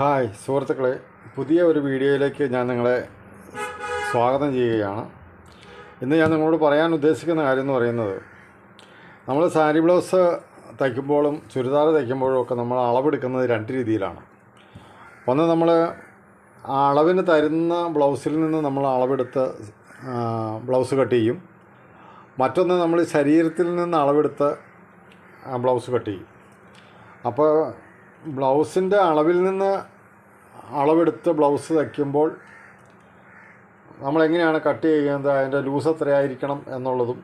Hi സുഹൃത്തുക്കളെ. പുതിയ ഒരു വീഡിയോയിലേക്ക് ഞാൻ നിങ്ങളെ സ്വാഗതം ചെയ്യുകയാണ്. ഇന്ന് ഞാൻ നിങ്ങളോട് പറയാൻ ഉദ്ദേശിക്കുന്ന കാര്യം എന്ന് പറയുന്നത് നമ്മൾ സാരി ബ്ലൗസ് തയ്ക്കുമ്പോഴും ചുരിദാർ തയ്ക്കുമ്പോഴും ഒക്കെ നമ്മൾ അളവെടുക്കുന്നത് രണ്ട് രീതിയിലാണ്. ഒന്ന് നമ്മൾ ആ അളവിന് തരുന്ന ബ്ലൗസിൽ നിന്ന് നമ്മൾ അളവെടുത്ത് ബ്ലൗസ് കട്ട് ചെയ്യും. മറ്റൊന്ന് നമ്മൾ ശരീരത്തിൽ നിന്ന് അളവെടുത്ത് ബ്ലൗസ് കട്ട് ചെയ്യും. അപ്പോൾ ബ്ലൗസിന്റെ അളവിൽ നിന്ന് അളവെടുത്ത് ബ്ലൗസ് തയ്ക്കുമ്പോൾ നമ്മളെങ്ങനെയാണ് കട്ട് ചെയ്യുന്നത് അതിന്റെ ലൂസ് എത്രയായിരിക്കണം എന്നുള്ളതും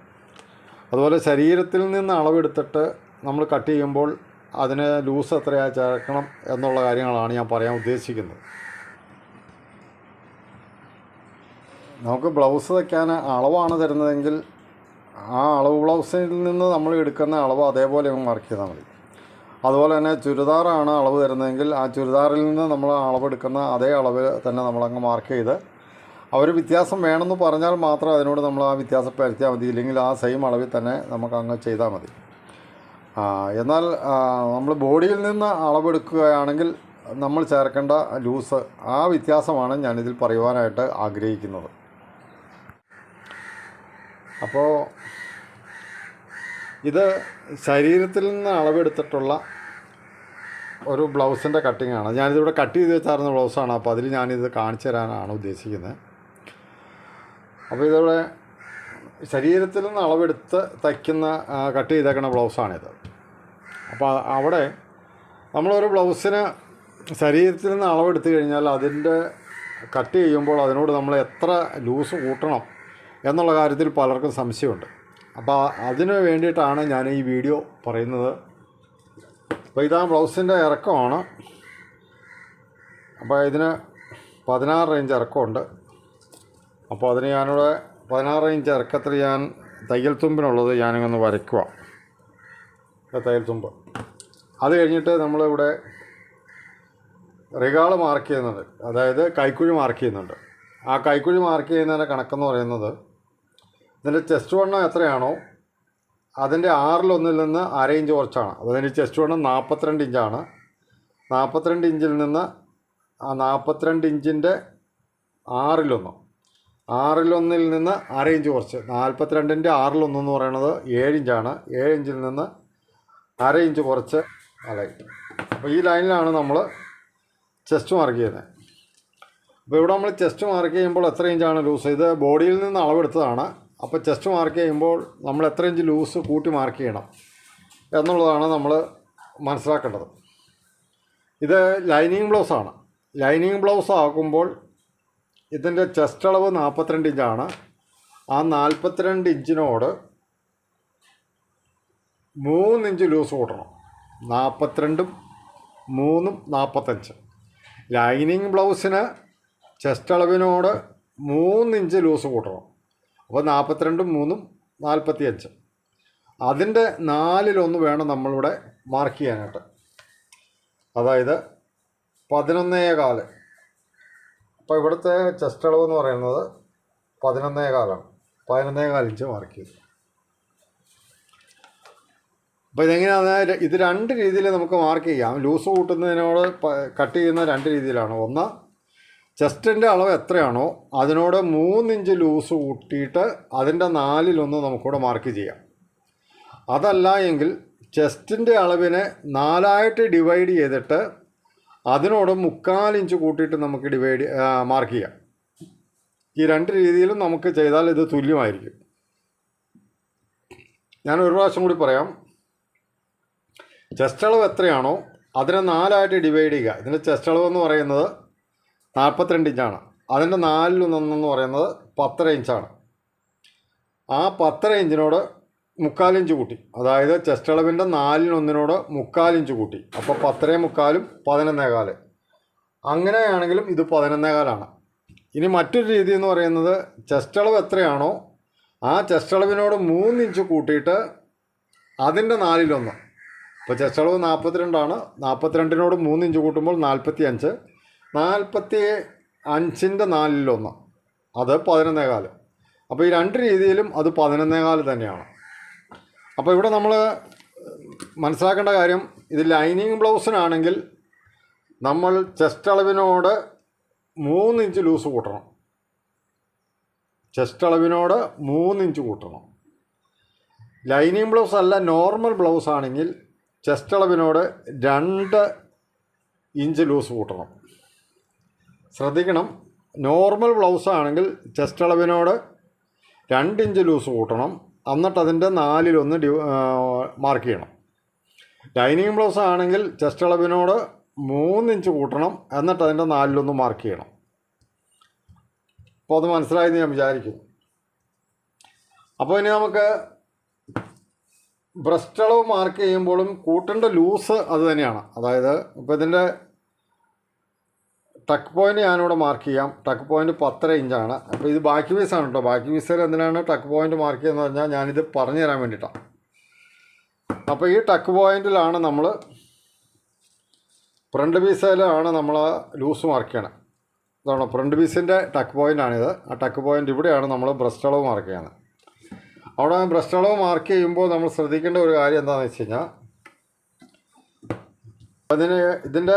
അതുപോലെ ശരീരത്തിൽ നിന്ന് അളവെടുത്തിട്ട് നമ്മൾ കട്ട് ചെയ്യുമ്പോൾ അതിന് ലൂസ് എത്രയാ ചേർക്കണം എന്നുള്ള കാര്യങ്ങളാണ് ഞാൻ പറയാൻ ഉദ്ദേശിക്കുന്നത്. നമുക്ക് ബ്ലൗസ് തയ്ക്കാൻ അളവാണ് തരുന്നതെങ്കിൽ ആ അളവ് ബ്ലൗസിൽ നിന്ന് നമ്മൾ എടുക്കുന്ന അളവ് അതേപോലെ വർക്ക് ചെയ്താൽ മതി. അതുപോലെ തന്നെ ചുരിദാറാണ് അളവ് തരുന്നതെങ്കിൽ ആ ചുരിദാറിൽ നിന്ന് നമ്മൾ അളവെടുക്കുന്ന അതേ അളവ് തന്നെ നമ്മളങ്ങ് മാർക്ക് ചെയ്ത് അവർ വ്യത്യാസം വേണമെന്ന് പറഞ്ഞാൽ മാത്രം അതിനോട് നമ്മൾ ആ വ്യത്യാസം പരത്തിയാൽ മതി. ഇല്ലെങ്കിൽ ആ സെയിം അളവിൽ തന്നെ നമുക്ക് അങ്ങ് ചെയ്താൽ മതി. എന്നാൽ നമ്മൾ ബോഡിയിൽ നിന്ന് അളവെടുക്കുകയാണെങ്കിൽ നമ്മൾ ചേർക്കേണ്ട ലൂസ് ആ വ്യത്യാസമാണ് ഞാനിതിൽ പറയുവാനായിട്ട് ആഗ്രഹിക്കുന്നത്. അപ്പോൾ ഇത് ശരീരത്തിൽ നിന്ന് അളവെടുത്തിട്ടുള്ള ഒരു ബ്ലൗസിന്റെ കട്ടിംഗ് ആണ് ഞാനിതിവിടെ കട്ട് ചെയ്ത് വെച്ചായിരുന്ന ബ്ലൗസാണ്. അപ്പോൾ അതിൽ ഞാനിത് കാണിച്ചു തരാനാണ് ഉദ്ദേശിക്കുന്നത്. അപ്പോൾ ഇതിവിടെ ശരീരത്തിൽ നിന്ന് അളവെടുത്ത് തയ്ക്കുന്ന കട്ട് ചെയ്തേക്കുന്ന ബ്ലൗസാണിത്. അപ്പോൾ അവിടെ നമ്മളൊരു ബ്ലൗസിന് ശരീരത്തിൽ നിന്ന് അളവെടുത്ത് കഴിഞ്ഞാൽ അതിന്റെ കട്ട് ചെയ്യുമ്പോൾ അതിനോട് നമ്മൾ എത്ര ലൂസ് കൂട്ടണം എന്നുള്ള കാര്യത്തിൽ പലർക്കും സംശയമുണ്ട്. അപ്പോൾ അതിന് വേണ്ടിയിട്ടാണ് ഞാൻ ഈ വീഡിയോ പറയുന്നത്. അപ്പോൾ ഇതാ ബ്ലൗസിന്റെ ഇറക്കമാണ്. അപ്പോൾ ഇതിന് പതിനാറ് റേഞ്ച് ഇറക്കമുണ്ട്. അപ്പോൾ അതിന് ഞാനിവിടെ പതിനാറ് ഇഞ്ച് ഇറക്കത്തിൽ ഞാൻ തയ്യൽ തുമ്പിനുള്ളത് ഞാനിങ്ങൊന്ന് വരയ്ക്കുക തയ്യൽ തുമ്പ്. അത് കഴിഞ്ഞിട്ട് നമ്മളിവിടെ റിഗാൾ മാർക്ക് ചെയ്യുന്നുണ്ട്. അതായത് കൈക്കുഴി മാർക്ക് ചെയ്യുന്നുണ്ട്. ആ കൈക്കുഴി മാർക്ക് ചെയ്യുന്നതിന്റെ കണക്കെന്ന് പറയുന്നത് ഇതിന്റെ ചെസ്റ്റ് വണ്ണം എത്രയാണോ അതിന്റെ ആറിലൊന്നിൽ നിന്ന് അര ഇഞ്ച് കുറച്ചാണ്. അതിന്റെ ചെസ്റ്റ് വണ്ണം നാൽപ്പത്തിരണ്ട് ഇഞ്ചാണ് നാൽപ്പത്തിരണ്ട് ഇഞ്ചിൽ നിന്ന് ആ നാൽപ്പത്തിരണ്ട് ഇഞ്ചിന്റെ ആറിലൊന്ന് ആറിലൊന്നിൽ നിന്ന് അര ഇഞ്ച് കുറച്ച്. നാൽപ്പത്തിരണ്ടിന്റെ ആറിലൊന്ന് എന്ന് പറയുന്നത് ഏഴ് ഇഞ്ചാണ് ഏഴ് ഇഞ്ചിൽ നിന്ന് അര ഇഞ്ച് കുറച്ച് അലൈ അപ്പോൾ ഈ ലൈനിലാണ് നമ്മൾ ചെസ്റ്റ് മാർക്ക് ചെയ്യുന്നത് അപ്പോൾ ഇവിടെ നമ്മൾ ചെസ്റ്റ് മാർക്ക് ചെയ്യുമ്പോൾ എത്ര ഇഞ്ചാണ് ലൂസ് ഇത് ബോഡിയിൽ നിന്ന് അളവെടുത്തതാണ്. അപ്പോൾ ചെസ്റ്റ് മാർക്ക് ചെയ്യുമ്പോൾ നമ്മൾ എത്ര ഇഞ്ച് ലൂസ് കൂട്ടി മാർക്ക് ചെയ്യണം എന്നുള്ളതാണ് നമ്മൾ മനസ്സിലാക്കേണ്ടത്. ഇത് ലൈനിങ് ബ്ലൗസാണ് ലൈനിങ് ബ്ലൗസ് ആക്കുമ്പോൾ ഇതിന്റെ ചെസ്റ്റ് അളവ് നാൽപ്പത്തിരണ്ട് ഇഞ്ചാണ് ആ നാൽപ്പത്തിരണ്ട് ഇഞ്ചിനോട് മൂന്ന് ഇഞ്ച് ലൂസ് കൂട്ടണം. നാൽപ്പത്തിരണ്ടും മൂന്നും നാൽപ്പത്തഞ്ച്. ലൈനിങ് ബ്ലൗസിന് ചെസ്റ്റ് അളവിനോട് മൂന്ന് ഇഞ്ച് ലൂസ് കൂട്ടണം. അപ്പോൾ നാൽപ്പത്തിരണ്ടും മൂന്നും നാൽപ്പത്തി അഞ്ച് അതിന്റെ നാലിലൊന്ന് വേണം നമ്മളിവിടെ മാർക്ക് ചെയ്യാനായിട്ട്. അതായത് പതിനൊന്നേ കാൽ. അപ്പോൾ ഇവിടുത്തെ ചെസ്റ്റ് അളവ് എന്ന് പറയുന്നത് പതിനൊന്നേ കാലാണ്. പതിനൊന്നേ കാലിഞ്ച് മാർക്ക് ചെയ്തു. അപ്പോൾ ഇതെങ്ങനെയാണ് ഇത് രണ്ട് രീതിയിൽ നമുക്ക് മാർക്ക് ചെയ്യാം. ലൂസ് കൂട്ടുന്നതിനോട് കട്ട് ചെയ്യുന്ന രണ്ട് രീതിയിലാണ്. ഒന്ന് ചെസ്റ്റിന്റെ അളവ് എത്രയാണോ അതിനോട് മൂന്നിഞ്ച് ലൂസ് കൂട്ടിയിട്ട് അതിന്റെ നാലിലൊന്ന് നമുക്കിവിടെ മാർക്ക് ചെയ്യാം. അതല്ല എങ്കിൽ ചെസ്റ്റിന്റെ അളവിനെ നാലായിട്ട് ഡിവൈഡ് ചെയ്തിട്ട് അതിനോട് മുക്കാലിഞ്ച് കൂട്ടിയിട്ട് നമുക്ക് ഡിവൈഡ് മാർക്ക് ചെയ്യാം. ഈ രണ്ട് രീതിയിലും നമുക്ക് ചെയ്താൽ ഇത് തുല്യമായിരിക്കും. ഞാൻ ഒരു പ്രാവശ്യം കൂടി പറയാം. ചെസ്റ്റ് അളവ് എത്രയാണോ അതിനെ നാലായിട്ട് ഡിവൈഡ് ചെയ്യുക. ഇതിന്റെ ചെസ്റ്റ് അളവ് എന്ന് പറയുന്നത് നാൽപ്പത്തിരണ്ട് ഇഞ്ചാണ്. അതിന്റെ നാലിലൊന്നെന്ന് പറയുന്നത് പത്തര ഇഞ്ചാണ്. ആ പത്തര ഇഞ്ചിനോട് മുക്കാലിഞ്ച് കൂട്ടി. അതായത് ചെസ്റ്റ് അളവിന്റെ നാലിനൊന്നിനോട് മുക്കാലിഞ്ച് കൂട്ടി. അപ്പോൾ പത്തര മുക്കാലും പതിനൊന്നേകാൽ അങ്ങനെയാണെങ്കിലും ഇത് പതിനൊന്നേകാലാണ് ഇനി മറ്റൊരു രീതി എന്ന് പറയുന്നത് ചെസ്റ്റ് അളവ് എത്രയാണോ ആ ചെസ്റ്റ് അളവിനോട് മൂന്നിഞ്ച് കൂട്ടിയിട്ട് അതിന്റെ നാലിലൊന്ന്. ഇപ്പോൾ ചെസ്റ്റ് അളവ് നാൽപ്പത്തിരണ്ടാണ് നാൽപ്പത്തിരണ്ടിനോട് മൂന്ന് ഇഞ്ച് കൂട്ടുമ്പോൾ നാൽപ്പത്തി അഞ്ച് നാൽപ്പത്തി അഞ്ചിന്റെ നാലിലൊന്ന്. അത് പതിനൊന്നേകാൽ അപ്പോൾ ഈ രണ്ട് രീതിയിലും അത് പതിനൊന്നേകാൽ തന്നെയാണ്. അപ്പോൾ ഇവിടെ നമ്മൾ മനസ്സിലാക്കേണ്ട കാര്യം ഇത് ലൈനിങ് ബ്ലൗസിനാണെങ്കിൽ നമ്മൾ ചെസ്റ്റ് അളവിനോട് മൂന്ന് ഇഞ്ച് ലൂസ് കൂട്ടണം. ചെസ്റ്റ് അളവിനോട് മൂന്ന് ഇഞ്ച് കൂട്ടണം. ലൈനിങ് ബ്ലൗസ് അല്ല നോർമൽ ബ്ലൗസ് ആണെങ്കിൽ ചെസ്റ്റ് അളവിനോട് രണ്ട് ഇഞ്ച് ലൂസ് കൂട്ടണം. ശ്രദ്ധിക്കണം. നോർമൽ ബ്ലൗസ് ആണെങ്കിൽ ചെസ്റ്റ് അളവിനോട് രണ്ട് ഇഞ്ച് ലൂസ് കൂട്ടണം. എന്നിട്ട് അതിന്റെ നാലിലൊന്ന് ഡി മാർക്ക് ചെയ്യണം. ലൈനിങ് ബ്ലൗസ് ആണെങ്കിൽ ചെസ്റ്റ് അളവിനോട് മൂന്ന് ഇഞ്ച് കൂട്ടണം. എന്നിട്ട് അതിന്റെ നാലിലൊന്ന് മാർക്ക് ചെയ്യണം. അപ്പോൾ അത് മനസ്സിലായെന്ന് ഞാൻ വിചാരിക്കുന്നു അപ്പോൾ ഇനി നമുക്ക് ബ്രസ്റ്റ് അളവ് മാർക്ക് ചെയ്യുമ്പോഴും കൂട്ടേണ്ട ലൂസ് അത് തന്നെയാണ്. അതായത് ഇപ്പോൾ ഇതിന്റെ ടക്ക് പോയിന്റ് ഞാനിവിടെ മാർക്ക് ചെയ്യാം. ടക്ക് പോയിന്റ് പത്തര ഇഞ്ചാണ് അപ്പോൾ ഇത് ബാക്കി പീസാണ് കേട്ടോ ബാക്കി പീസിൽ എന്തിനാണ് ടക്ക് പോയിന്റ് മാർക്ക് ചെയ്യുന്നത് പറഞ്ഞാൽ ഞാനിത് പറഞ്ഞു തരാൻ വേണ്ടിയിട്ടാണ് അപ്പോൾ ഈ ടക്ക് പോയിന്റിലാണ് നമ്മൾ ഫ്രണ്ട് പീസിലാണ് നമ്മൾ ലൂസ് മാർക്ക് ചെയ്യണം. ഇതാണ്? ഫ്രണ്ട് പീസിന്റെ ടക്ക് പോയിന്റാണിത് ആ ടക്ക് പോയിന്റ് ഇവിടെയാണ് നമ്മൾ ബ്രസ്റ്റ് അളവ് മാർക്ക് ചെയ്യുന്നത്. അവിടെ ബ്രസ്റ്റ് അളവ് മാർക്ക് ചെയ്യുമ്പോൾ നമ്മൾ ശ്രദ്ധിക്കേണ്ട ഒരു കാര്യം എന്താണെന്ന് വെച്ച് കഴിഞ്ഞാൽ അതിന് ഇതിന്റെ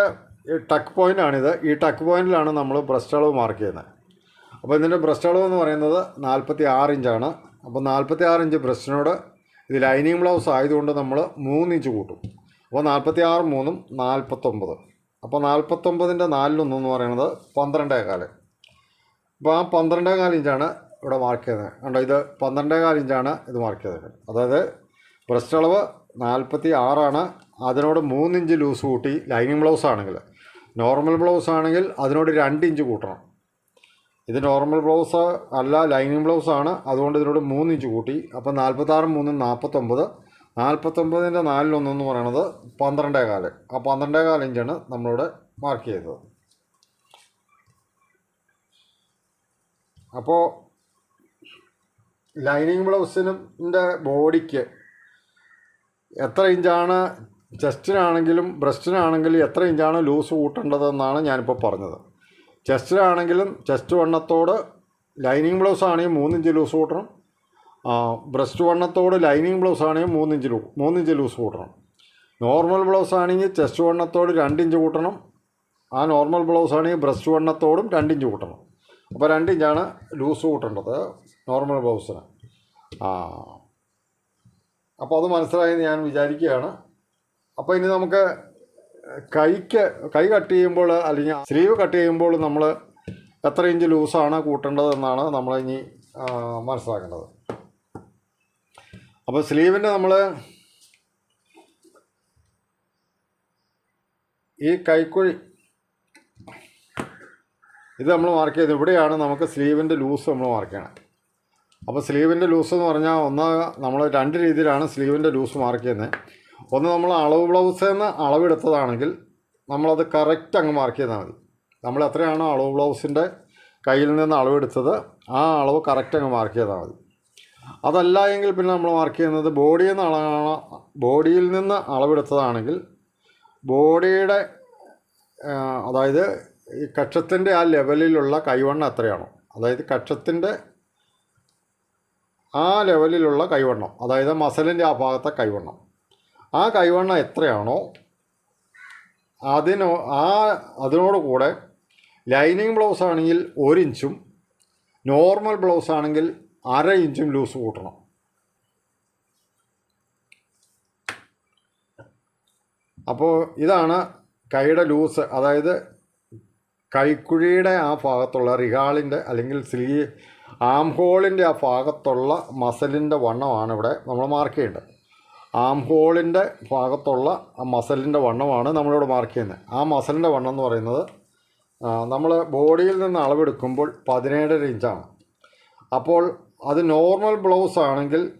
ടക്ക് പോയിന്റാണിത് ഈ ടക്ക് പോയിന്റിലാണ് നമ്മൾ ബ്രസ്റ്റ് അളവ് മാർക്ക് ചെയ്യുന്നത്. അപ്പോൾ ഇതിന്റെ ബ്രസ്റ്റ് അളവ് എന്ന് പറയുന്നത് നാൽപ്പത്തി ആറ് ഇഞ്ചാണ്. അപ്പോൾ നാൽപ്പത്തി ആറ് ഇഞ്ച് ബ്രസ്റ്റിനോട് ഇത് ലൈനിങ് ബ്ലൗസ് ആയതുകൊണ്ട് നമ്മൾ മൂന്ന് ഇഞ്ച് കൂട്ടും. അപ്പോൾ നാൽപ്പത്തി ആറ് മൂന്നും നാൽപ്പത്തൊമ്പത് അപ്പോൾ നാൽപ്പത്തൊമ്പതിന്റെ നാലിലൊന്നെന്ന് പറയുന്നത് പന്ത്രണ്ടേ കാൽ. അപ്പോൾ ആ പന്ത്രണ്ടേ കാൽ ഇഞ്ചാണ് ഇവിടെ മാർക്ക് ചെയ്തത് കണ്ടോ ഇത് പന്ത്രണ്ടേ കാൽ ഇഞ്ചാണ് ഇത് മാർക്ക് ചെയ്തത് അതായത് ബ്രസ്റ്റ് അളവ് നാൽപ്പത്തി ആറാണ് അതിനോട് മൂന്നിഞ്ച് ലൂസ് കൂട്ടി ലൈനിങ് ബ്ലൗസ് ആണെങ്കിൽ നോർമൽ ബ്ലൗസ് ആണെങ്കിൽ അതിനോട് രണ്ട് ഇഞ്ച് കൂട്ടണം. ഇത് നോർമൽ ബ്ലൗസ് അല്ല ലൈനിങ് ബ്ലൗസ് ആണ്. അതുകൊണ്ട് ഇതിനോട് മൂന്ന് ഇഞ്ച് കൂട്ടി. അപ്പോൾ നാൽപ്പത്താറ് മൂന്ന് നാൽപ്പത്തൊമ്പത് നാൽപ്പത്തൊമ്പതിന്റെ നാലിലൊന്നെന്ന് പറയണത് പന്ത്രണ്ടേ കാൽ. ആ പന്ത്രണ്ടേ കാൽ ഇഞ്ചാണ് നമ്മളിവിടെ മാർക്ക് ചെയ്തത്. അപ്പോൾ ലൈനിങ് ബ്ലൗസിനും ബോഡിക്ക് എത്ര ഇഞ്ചാണ് ചെസ്റ്റിനാണെങ്കിലും ബ്രസ്റ്റിനാണെങ്കിലും എത്ര ഇഞ്ചാണ് ലൂസ് കൂട്ടേണ്ടതെന്നാണ് ഞാനിപ്പോൾ പറഞ്ഞത്. ചെസ്റ്റിലാണെങ്കിലും ചെസ്റ്റ് വണ്ണത്തോട് ലൈനിങ് ബ്ലൗസ് ആണെങ്കിൽ മൂന്നിഞ്ച് ലൂസ് കൂട്ടണം. ബ്രസ്റ്റ് വണ്ണത്തോട് ലൈനിങ് ബ്ലൗസ് ആണെങ്കിൽ മൂന്നിഞ്ച് ലൂ മൂന്നിഞ്ച് ലൂസ് കൂട്ടണം. നോർമൽ ബ്ലൗസ് ആണെങ്കിൽ ചെസ്റ്റ് വണ്ണത്തോട് രണ്ടിഞ്ച് കൂട്ടണം. ആ നോർമൽ ബ്ലൗസ് ആണെങ്കിൽ ബ്രസ്റ്റ് വണ്ണത്തോടും രണ്ടിഞ്ച് കൂട്ടണം. അപ്പോൾ രണ്ടിഞ്ചാണ് ലൂസ് കൂട്ടേണ്ടത് നോർമൽ ബ്ലൗസിന്. ആ അപ്പോൾ അത് മനസ്സിലായെന്ന് ഞാൻ വിചാരിക്കുകയാണ്. അപ്പോൾ ഇനി നമുക്ക് കൈക്ക് കൈ കട്ട് ചെയ്യുമ്പോൾ അല്ലെങ്കിൽ സ്ലീവ് കട്ട് ചെയ്യുമ്പോൾ നമ്മൾ എത്ര ഇഞ്ച് ലൂസാണ് കൂട്ടേണ്ടതെന്നാണ് നമ്മൾ ഇനി മനസ്സിലാക്കേണ്ടത്. അപ്പോൾ സ്ലീവിന്റെ നമ്മൾ ഈ കൈക്കുഴി ഇത് നമ്മൾ മാർക്ക് ചെയ്ത് ഇവിടെയാണ് നമുക്ക് സ്ലീവിന്റെ ലൂസ് നമ്മൾ മാർക്ക് ചെയ്യണം. അപ്പോൾ സ്ലീവിന്റെ ലൂസ് എന്ന് പറഞ്ഞാൽ ഒന്ന് നമ്മൾ രണ്ട് രീതിയിലാണ് സ്ലീവിന്റെ ലൂസ് മാർക്ക് ചെയ്യുന്നത്. ഒന്ന് നമ്മൾ അളവ് ബ്ലൗസിൽ നിന്ന് അളവെടുത്തതാണെങ്കിൽ നമ്മളത് കറക്റ്റ് അങ്ങ് മാർക്ക് ചെയ്താൽ മതി. നമ്മൾ എത്രയാണോ അളവ് ബ്ലൗസിന്റെ കയ്യിൽ നിന്ന് അളവെടുത്തത് ആ അളവ് കറക്റ്റ് അങ്ങ് മാർക്ക് ചെയ്താൽ മതി. അതല്ല എങ്കിൽ പിന്നെ നമ്മൾ മാർക്ക് ചെയ്യുന്നത് ബോഡിയിൽ നിന്ന് അളവാണ് ബോഡിയിൽ നിന്ന് അളവെടുത്തതാണെങ്കിൽ ബോഡിയുടെ അതായത് ഈ കക്ഷത്തിന്റെ ആ ലെവലിലുള്ള കൈവണ്ണം എത്രയാണോ അതായത് കക്ഷത്തിന്റെ ആ ലെവലിലുള്ള കൈവണ്ണം അതായത് മസലിന്റെ ആ ഭാഗത്തെ കൈവണ്ണം. ആ കൈവണ്ണം എത്രയാണോ അതിനോ ആ അതിനോട് കൂടെ ലൈനിങ് ബ്ലൗസ് ആണെങ്കിൽ ഒരു ഇഞ്ചും നോർമൽ ബ്ലൗസ് ആണെങ്കിൽ അര ഇഞ്ചും ലൂസ് കൂട്ടണം. അപ്പോൾ ഇതാണ് കൈയുടെ ലൂസ് അതായത് കൈക്കുഴിയുടെ ആ ഭാഗത്തുള്ള റിഹാളിന്റെ അല്ലെങ്കിൽ സ്ലീ ആം ഹോളിന്റെ ആ ഭാഗത്തുള്ള മസലിന്റെ വണ്ണമാണ് ഇവിടെ നമ്മൾ മാർക്ക് ചെയ്യേണ്ടത്. ആം ഹോളിന്റെ ഭാഗത്തുള്ള ആ മസലിന്റെ വണ്ണമാണ് നമ്മളിവിടെ മാർക്ക് ചെയ്യുന്നത്. ആ മസലിന്റെ വണ്ണം എന്ന് പറയുന്നത് നമ്മൾ ബോഡിയിൽ നിന്ന് അളവെടുക്കുമ്പോൾ പതിനേഴര ഇഞ്ചാണ്. അപ്പോൾ അത് നോർമൽ ബ്ലൗസ് ആണെങ്കിൽ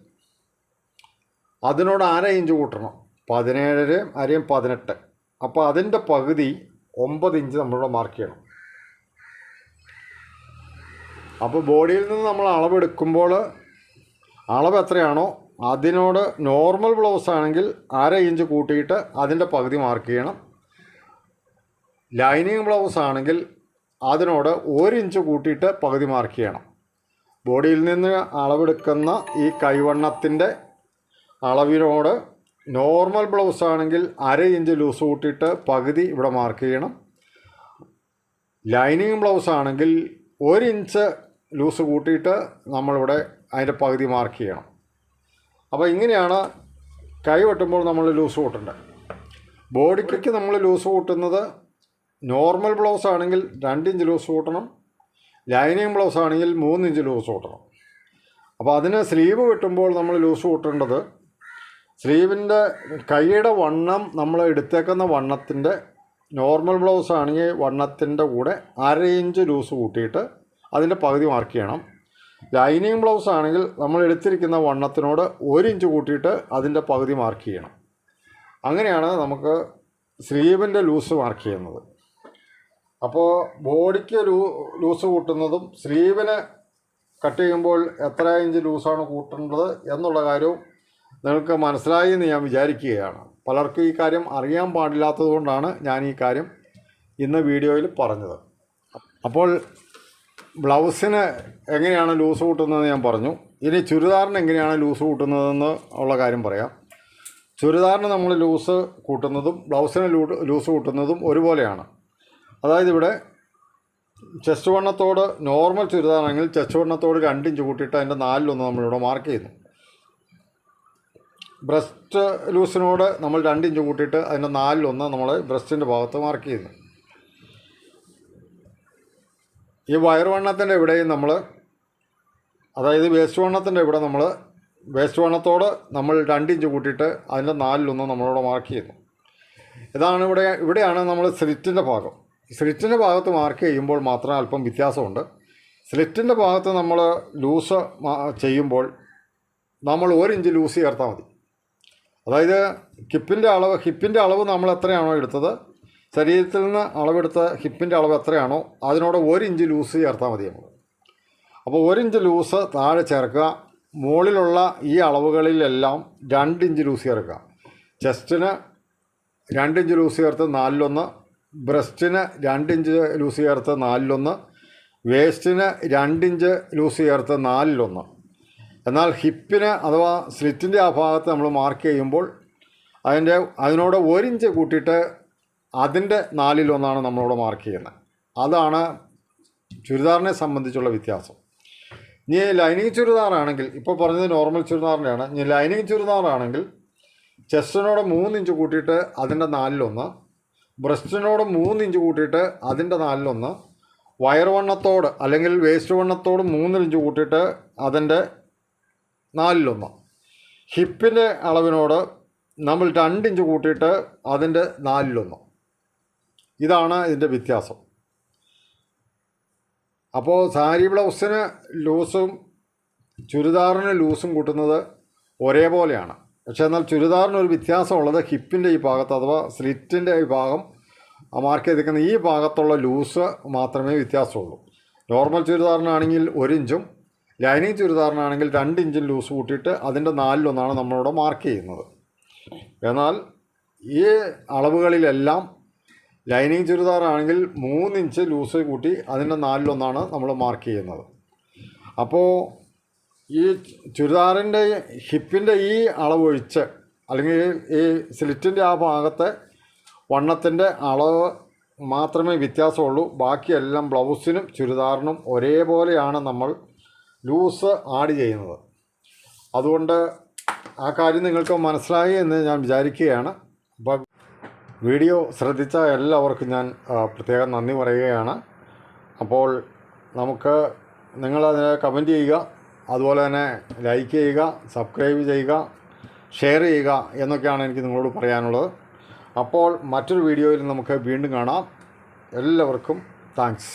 അതിനോട് അര ഇഞ്ച് കൂട്ടണം. പതിനേഴരയും അരയും പതിനെട്ട്. അപ്പോൾ അതിന്റെ പകുതി ഒമ്പത് ഇഞ്ച് നമ്മളിവിടെ മാർക്ക് ചെയ്യണം. അപ്പോൾ ബോഡിയിൽ നിന്ന് നമ്മൾ അളവെടുക്കുമ്പോൾ അളവ് എത്രയാണോ അതിനോട് നോർമൽ ബ്ലൗസ് ആണെങ്കിൽ അര ഇഞ്ച് കൂട്ടിയിട്ട് അതിന്റെ പകുതി മാർക്ക് ചെയ്യണം. ലൈനിങ് ബ്ലൗസ് ആണെങ്കിൽ അതിനോട് ഒരു ഇഞ്ച് കൂട്ടിയിട്ട് പകുതി മാർക്ക് ചെയ്യണം. ബോഡിയിൽ നിന്ന് അളവെടുക്കുന്ന ഈ കൈവണ്ണത്തിന്റെ അളവിനോട് നോർമൽ ബ്ലൗസ് ആണെങ്കിൽ അര ഇഞ്ച് ലൂസ് കൂട്ടിയിട്ട് പകുതി ഇവിടെ മാർക്ക് ചെയ്യണം. ലൈനിങ് ബ്ലൗസ് ആണെങ്കിൽ ഒരു ഇഞ്ച് ലൂസ് കൂട്ടിയിട്ട് നമ്മളിവിടെ അതിന്റെ പകുതി മാർക്ക് ചെയ്യണം. അപ്പോൾ ഇങ്ങനെയാണ് കൈ വെട്ടുമ്പോൾ നമ്മൾ ലൂസ് കൂട്ടേണ്ടത്. ബോഡിക്കൊക്കെ നമ്മൾ ലൂസ് കൂട്ടുന്നത് നോർമൽ ബ്ലൗസ് ആണെങ്കിൽ രണ്ടിഞ്ച് ലൂസ് കൂട്ടണം ലൈനിങ് ബ്ലൗസ് ആണെങ്കിൽ മൂന്നിഞ്ച് ലൂസ് കൂട്ടണം. അപ്പോൾ അതിന് സ്ലീവ് വെട്ടുമ്പോൾ നമ്മൾ ലൂസ് കൂട്ടേണ്ടത് സ്ലീവിന്റെ കൈയുടെ വണ്ണം നമ്മൾ എടുത്തേക്കുന്ന വണ്ണത്തിന്റെ നോർമൽ ബ്ലൗസ് ആണെങ്കിൽ വണ്ണത്തിന്റെ കൂടെ അര ഇഞ്ച് ലൂസ് കൂട്ടിയിട്ട് അതിന്റെ പകുതി മാർക്ക് ചെയ്യണം. ലൈനിങ് ബ്ലൗസ് ആണെങ്കിൽ നമ്മൾ എടുത്തിരിക്കുന്ന വണ്ണത്തിനോട് ഒരു ഇഞ്ച് കൂട്ടിയിട്ട് അതിന്റെ പകുതി മാർക്ക് ചെയ്യണം. അങ്ങനെയാണ് നമുക്ക് സ്ലീവിന്റെ ലൂസ് മാർക്ക് ചെയ്യുന്നത്. അപ്പോൾ ബോഡിക്ക് ലൂ ലൂസ് കൂട്ടുന്നതും സ്ലീവിന് കട്ട് ചെയ്യുമ്പോൾ എത്ര ഇഞ്ച് ലൂസാണ് കൂട്ടേണ്ടത് എന്നുള്ള കാര്യവും നിങ്ങൾക്ക് മനസ്സിലായി എന്ന് ഞാൻ വിചാരിക്കുകയാണ്. പലർക്കും ഈ കാര്യം അറിയാൻ പാടില്ലാത്തത് കൊണ്ടാണ് ഞാൻ ഈ കാര്യം ഇന്ന് വീഡിയോയിൽ പറഞ്ഞത്. അപ്പോൾ ബ്ലൗസിന് എങ്ങനെയാണ് ലൂസ് കൂട്ടുന്നതെന്ന് ഞാൻ പറഞ്ഞു. ഇനി ചുരിദാറിന് എങ്ങനെയാണ് ലൂസ് കൂട്ടുന്നതെന്ന് ഉള്ള കാര്യം പറയാം. ചുരിദാറിന് നമ്മൾ ലൂസ് കൂട്ടുന്നതും ബ്ലൗസിന് ലൂസ് കൂട്ടുന്നതും ഒരുപോലെയാണ്. അതായത് ഇവിടെ ചെസ്റ്റ് വണ്ണത്തോട് നോർമൽ ചുരിദാറാണെങ്കിൽ ചെസ്റ്റ് വണ്ണത്തോട് രണ്ടിഞ്ച് കൂട്ടിയിട്ട് അതിന്റെ നാലിലൊന്ന് നമ്മളിവിടെ മാർക്ക് ചെയ്യുന്നു. ബ്രസ്റ്റ് ലൂസിനോട് നമ്മൾ രണ്ടിഞ്ച് കൂട്ടിയിട്ട് അതിന്റെ നാലിലൊന്ന് നമ്മൾ ബ്രസ്റ്റിന്റെ ഭാഗത്ത് മാർക്ക് ചെയ്യുന്നു. ഈ വയറുവണ്ണത്തിന്റെ ഇവിടെയും നമ്മൾ അതായത് വേസ്റ്റ് വണ്ണത്തിന്റെ ഇവിടെ നമ്മൾ വേസ്റ്റ് വണ്ണത്തോട് നമ്മൾ രണ്ട് ഇഞ്ച് കൂട്ടിയിട്ട് അതിന്റെ നാലിലൊന്ന് നമ്മളിവിടെ മാർക്ക് ചെയ്യുന്നു. ഇതാണ് ഇവിടെ ഇവിടെയാണ് നമ്മൾ സ്ലിറ്റിന്റെ ഭാഗം. സ്ലിറ്റിന്റെ ഭാഗത്ത് മാർക്ക് ചെയ്യുമ്പോൾ മാത്രം അല്പം വ്യത്യാസമുണ്ട്. സ്ലിറ്റിന്റെ ഭാഗത്ത് നമ്മൾ ലൂസ് ചെയ്യുമ്പോൾ നമ്മൾ ഒരു ഇഞ്ച് ലൂസ് ചേർത്താൽ മതി. അതായത് കിപ്പിന്റെ അളവ് ഹിപ്പിന്റെ അളവ് നമ്മൾ എത്രയാണോ എടുത്തത്? ശരീരത്തിൽ നിന്ന് അളവെടുത്ത ഹിപ്പിന്റെ അളവ് എത്രയാണോ അതിനോട് ഒരു ഇഞ്ച് ലൂസ് ചേർത്താൽ മതി നമ്മൾ അപ്പോൾ ഒരു ഇഞ്ച് ലൂസ് താഴെ ചേർക്കുക. മുകളിലുള്ള ഈ അളവുകളിലെല്ലാം രണ്ട് ഇഞ്ച് ലൂസ് ചേർക്കുക. ചെസ്റ്റിന് രണ്ട് ഇഞ്ച് ലൂസ് ചേർത്ത് നാലിലൊന്ന്. ബ്രസ്റ്റിന് രണ്ട് ഇഞ്ച് ലൂസ് ചേർത്ത് നാലിലൊന്ന്. വേസ്റ്റിന് രണ്ട് ഇഞ്ച് ലൂസ് ചേർത്ത് നാലിലൊന്ന്. എന്നാൽ ഹിപ്പിന് അഥവാ സ്ലിറ്റിന്റെ ആ ഭാഗത്ത് നമ്മൾ മാർക്ക് ചെയ്യുമ്പോൾ അതിന്റെ അതിനോട് ഒരു ഇഞ്ച് കൂട്ടിയിട്ട് അതിന്റെ നാലിലൊന്നാണ് നമ്മളിവിടെ മാർക്ക് ചെയ്യുന്നത്. അതാണ് ചുരിദാറിനെ സംബന്ധിച്ചുള്ള വ്യത്യാസം. ഇനി ലൈനിങ് ചുരിദാറാണെങ്കിൽ ഇപ്പോൾ പറഞ്ഞത് നോർമൽ ചുരിദാറിന്റെയാണ്. ഇനി ലൈനിങ് ചുരിദാറാണെങ്കിൽ ചെസ്റ്റിനോട് മൂന്നിഞ്ച് കൂട്ടിയിട്ട് അതിന്റെ നാലിലൊന്ന് ബ്രസ്റ്റിനോട് മൂന്നിഞ്ച് കൂട്ടിയിട്ട് അതിന്റെ നാലിലൊന്ന് വയർ വയറുവണ്ണത്തോട് അല്ലെങ്കിൽ വേസ്റ്റ് വണ്ണത്തോട് മൂന്നിഞ്ച് കൂട്ടിയിട്ട് അതിന്റെ നാലിലൊന്ന്. ഹിപ്പിന്റെ അളവിനോട് നമ്മൾ രണ്ടിഞ്ച് കൂട്ടിയിട്ട് അതിന്റെ നാലിലൊന്ന്. ഇതാണ് ഇതിന്റെ വ്യത്യാസം. അപ്പോൾ സാരി ബ്ലൗസിന് ലൂസും ചുരിദാറിന് ലൂസും കൂട്ടുന്നത് ഒരേപോലെയാണ്. പക്ഷേ എന്നാൽ ചുരിദാറിനൊരു വ്യത്യാസമുള്ളത് ഹിപ്പിന്റെ ഈ ഭാഗത്ത് അഥവാ സ്ലിറ്റിന്റെ ഈ ഭാഗം മാർക്ക് ചെയ്തിരിക്കുന്ന ഈ ഭാഗത്തുള്ള ലൂസ് മാത്രമേ വ്യത്യാസമുള്ളൂ. നോർമൽ ചുരിദാറിനാണെങ്കിൽ ഒരു ഇഞ്ചും ലൈനിങ് ചുരിദാറിനാണെങ്കിൽ രണ്ട് ഇഞ്ചും ലൂസ് കൂട്ടിയിട്ട് അതിന്റെ നാലിലൊന്നാണ് നമ്മളിവിടെ മാർക്ക് ചെയ്യുന്നത്. എന്നാൽ ഈ അളവുകളിലെല്ലാം ലൈനിങ് ചുരിദാറാണെങ്കിൽ മൂന്ന് ഇഞ്ച് ലൂസ് കൂട്ടി അതിന്റെ നാലിലൊന്നാണ് നമ്മൾ മാർക്ക് ചെയ്യുന്നത്. അപ്പോൾ ഈ ചുരിദാറിന്റെ ഹിപ്പിന്റെ ഈ അളവൊഴിച്ച് അല്ലെങ്കിൽ ഈ സ്ലിറ്റിന്റെ ആ ഭാഗത്തെ വണ്ണത്തിന്റെ അളവ് മാത്രമേ വ്യത്യാസമുള്ളൂ. ബാക്കിയെല്ലാം ബ്ലൗസിനും ചുരിദാറിനും ഒരേപോലെയാണ് നമ്മൾ ലൂസ് ആഡ് ചെയ്യുന്നത്. അതുകൊണ്ട് ആ കാര്യം നിങ്ങൾക്ക് മനസ്സിലായി എന്ന് ഞാൻ വിചാരിക്കുകയാണ്. അപ്പോൾ വീഡിയോ ശ്രദ്ധിച്ച എല്ലാവർക്കും ഞാൻ പ്രത്യേകം നന്ദി പറയുകയാണ്. അപ്പോൾ നമുക്ക് നിങ്ങളതിനെ കമന്റ് ചെയ്യുക അതുപോലെ തന്നെ ലൈക്ക് ചെയ്യുക സബ്സ്ക്രൈബ് ചെയ്യുക ഷെയർ ചെയ്യുക എന്നൊക്കെയാണ് എനിക്ക് നിങ്ങളോട് പറയാനുള്ളത്. അപ്പോൾ മറ്റൊരു വീഡിയോയിൽ നമുക്ക് വീണ്ടും കാണാം. എല്ലാവർക്കും താങ്ക്സ്